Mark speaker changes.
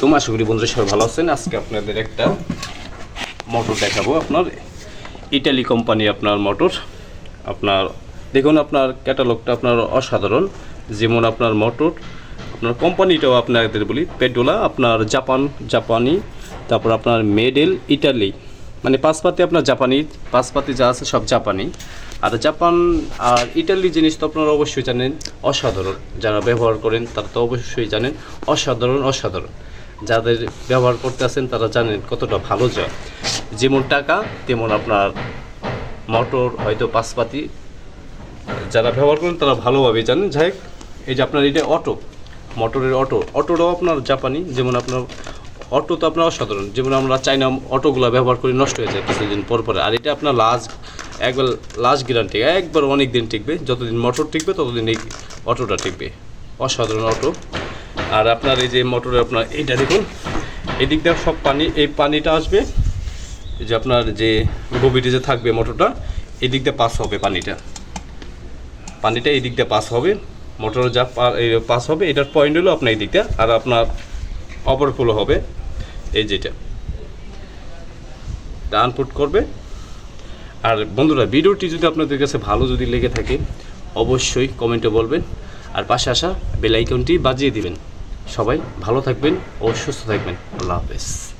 Speaker 1: তুমি আশা করি বন্ধুরা সবাই ভালো আছেন। আজকে আপনাদের একটা মোটর দেখাবো আপনার। ইটালি কোম্পানি আপনার মোটর আপনার, দেখুন আপনার ক্যাটালগটা আপনার অসাধারণ। যেমন আপনার মোটর আপনার কোম্পানিটাও আপনাদের বলি পেডোলা আপনার জাপান জাপানি তারপর আপনার মেডেল ইটালি মানে পাঁচপাতি আপনার জাপানি পাঁচপাতি যা আছে সব জাপানি আর জাপান আর ইটালি জিনিস তো আপনারা অবশ্যই জানেন, অসাধারণ। যারা ব্যবহার করেন তারা তো অবশ্যই জানেন, অসাধারণ অসাধারণ। যাদের ব্যবহার করতে আছেন, তারা জানেন কতটা ভালো যায় যেমন টাকা, তেমন আপনার মোটর, হয়তো পাঁচপাতি যারা ব্যবহার করেন, তারা ভালোভাবে জানেন। যাই এই যে আপনার এটা অটো, মোটরের অটো। অটোটাও আপনার জাপানি, যেমন আপনার অটো তো আপনার অসাধারণ। যেমন আমরা চাইনা অটোগুলো ব্যবহার করে, নষ্ট হয়ে যায় কিছুদিন পর পরে। আর এটা আপনার লাস্ট একবার লাস্ট গ্যারান্টি একবার অনেক দিন টিকবে। যতদিন মোটর টিকবে, ততদিন এই অটোটা টিকবে। অসাধারণ অটো। আর আপনার এই যে মোটরে আপনার এইটা দেখুন এদিক দিয়ে সব পানি, এই পানিটা আসবে যে আপনার যে গভীরে যে থাকবে মোটরটা এদিক দিয়ে পাস হবে পানিটা। পানিটা এই দিক দিয়ে পাস হবে, মোটর যা পাস হবে, এটার পয়েন্ট হলো আপনার এই দিকটা আর আপনার ওভারফ্লো হবে, এই যেটা। আনপুট করবে। আর বন্ধুরা, ভিডিওটি যদি আপনাদের কাছে ভালো যদি লেগে থাকে, অবশ্যই কমেন্টে বলবেন, আর পাশে আসা বেল আইকনটি বাজিয়ে দিবেন। সবাই ভালো থাকবেন ও সুস্থ থাকবেন। আল্লাহ হাফেজ।